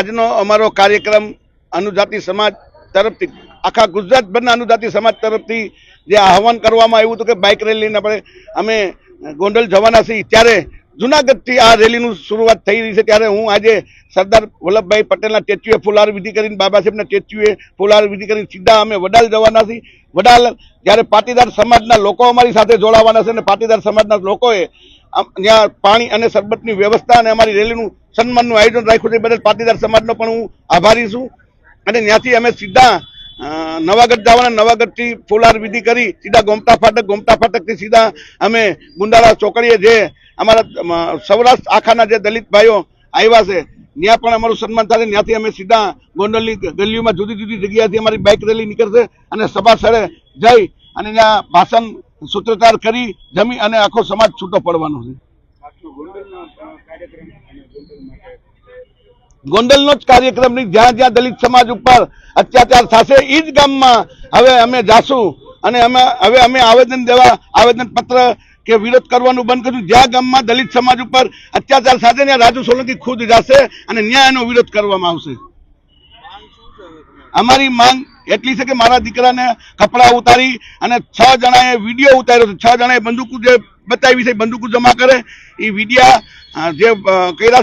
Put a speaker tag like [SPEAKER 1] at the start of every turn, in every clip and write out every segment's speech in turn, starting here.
[SPEAKER 1] આજનો અમારો કાર્યક્રમ અનુજાતિ સમાજ તરફથી, આખા ગુજરાતભરના અનુજાતિ સમાજ તરફથી જે આહવાન કરવામાં આવ્યું હતું કે બાઇક રેલીને આપણે, અમે ગોંડલ જવાના છીએ. ત્યારે જુનાગઢથી આ રેલીનું શરૂઆત થઈ રહી છે. ત્યારે હું આજે સરદાર વલ્લભભાઈ પટેલના સ્ટેચ્યુએ ફુલાર વિધિ કરીને બાબા સાહેબના સ્ટેચ્યુએ ફુલાર વિધિ કરીને સીધા અમે વડાલ જવાના છીએ. વડાલ જ્યારે પાટીદાર સમાજના લોકો અમારી સાથે જોડાવાના છે અને પાટીદાર સમાજના લોકોએ ત્યાં પાણી અને શરબતની વ્યવસ્થા અને અમારી રેલીનું સન્માનનું આયોજન રાખ્યું છે બદલ પાટીદાર સમાજનો પણ હું આભારી છું. અને ત્યાંથી અમે સીધા નવાગઢ જવાના, નવાગઢથી ફોલાર વિધિ કરી, સીધા ગોમટા ફાટક ગોમટા ફાટકથી સીધા અમે ગુંડાળા ચોકડીએ જે અમારા સૌરાષ્ટ્ર આખાના જે દલિત ભાઈઓ આવ્યા છે, ત્યાં પણ અમારું સન્માન થશે ત્યાંથી અમે સીધા ગોંડલની ગલીઓમાં જુદી જુદી જગ્યાએથી અમારી બાઇક રેલી નીકળશે અને સભા સ્થળે જઈ અને ત્યાં ભાષણ સૂત્રોચ્ચાર કરી જમી અને આખો સમાજ છૂટો પડવાનો છે. ગોંડલનો જ કાર્યક્રમ નહીં, જ્યાં જ્યાં દલિત સમાજ ઉપર અત્યાચાર થશે એ જ ગામમાં હવે અમે જાશું અને અમે હવે અમે આવેદન દેવા આવેદન પત્ર કે વિરોધ કરવાનું બંધ કર્યું. જ્યાં ગામમાં દલિત સમાજ ઉપર અત્યાચાર થશે, ત્યાં રાજુ સોલંકી ખુદ જશે અને ન્યાય એનો વિરોધ કરવામાં આવશે. અમારી માંગ એટલી છે કે મારા દીકરાને કપડાં ઉતારી અને છ જણાએ વીડિયો ઉતાર્યો છે જણાએ બંદૂકો જે બતાવી છે બંદૂકો જમા કરે. એ વિડીયા જે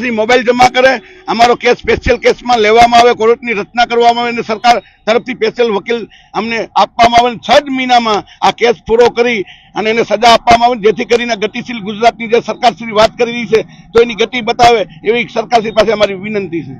[SPEAKER 1] એ મોબાઈલ જમા કરે. અમારો કેસ સ્પેશિયલ કેસમાં લેવામાં આવે, કોર્ટની રચના કરવામાં આવે અને સરકાર તરફથી સ્પેશિયલ વકીલ અમને આપવામાં આવે છ જ મહિનામાં આ કેસ પૂરો કરી અને એને સજા આપવામાં આવે. જેથી કરીને ગતિશીલ ગુજરાતની જે સરકારશ્રી વાત કરી રહી છે, તો એની ગતિ બતાવે એવી સરકારશ્રી પાસે અમારી વિનંતી છે.